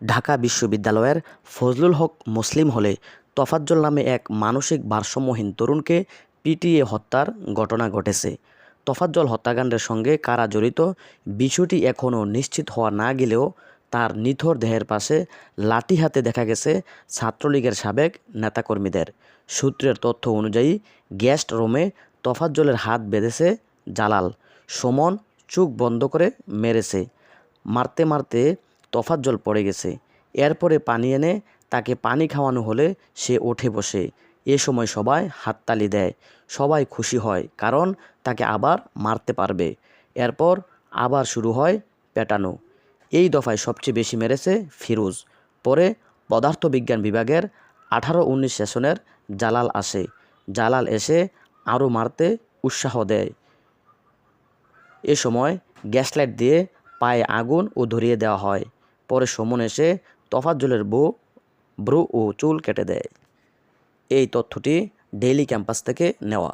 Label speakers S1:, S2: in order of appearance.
S1: ঢাকা বিশ্ববিদ্যালয়ের ফজলুল হক মুসলিম হলে তফাজ্জল নামে এক মানসিক ভারসাম্যহীন তরুণকে পিটিএ হত্যার ঘটনা ঘটেছে। তফাজ্জল হত্যাকাণ্ডের সঙ্গে কারা জড়িত বিষয়টি এখনও নিশ্চিত হওয়া না গেলেও তার নিথর দেহের পাশে লাঠি হাতে দেখা গেছে ছাত্রলীগের সাবেক নেতাকর্মীদের। সূত্রের তথ্য অনুযায়ী গেস্ট রুমে তফাজ্জলের হাত বেঁধেছে জালাল। সুমন চোখ বন্ধ করে মেরেছে। মারতে মারতে তোফাজ্জল পড়ে গেছে। এরপরে পানি এনে তাকে পানি খাওয়ানো হলে সে ওঠে বসে। এ সময় সবাই হাততালি দেয়। সবাই খুশি হয়, কারণ তাকে আবার মারতে পারবে। এরপর আবার শুরু হয় পেটানো। এই দফায় সবচেয়ে বেশি মেরেছে ফিরোজ। পরে পদার্থবিজ্ঞান বিভাগের আঠারো উনিশ সেশনের জালাল আসে। জালাল এসে আরও মারতে উৎসাহ দেয়। এ সময় গ্যাসলাইট দিয়ে পায়ে আগুন ও ধরিয়ে দেওয়া হয়। পরে সমন এসে তফাজ্জলের বউ, ব্রু ও চুল কেটে দেয়। এই তথ্যটি ডেইলি ক্যাম্পাস থেকে নেওয়া।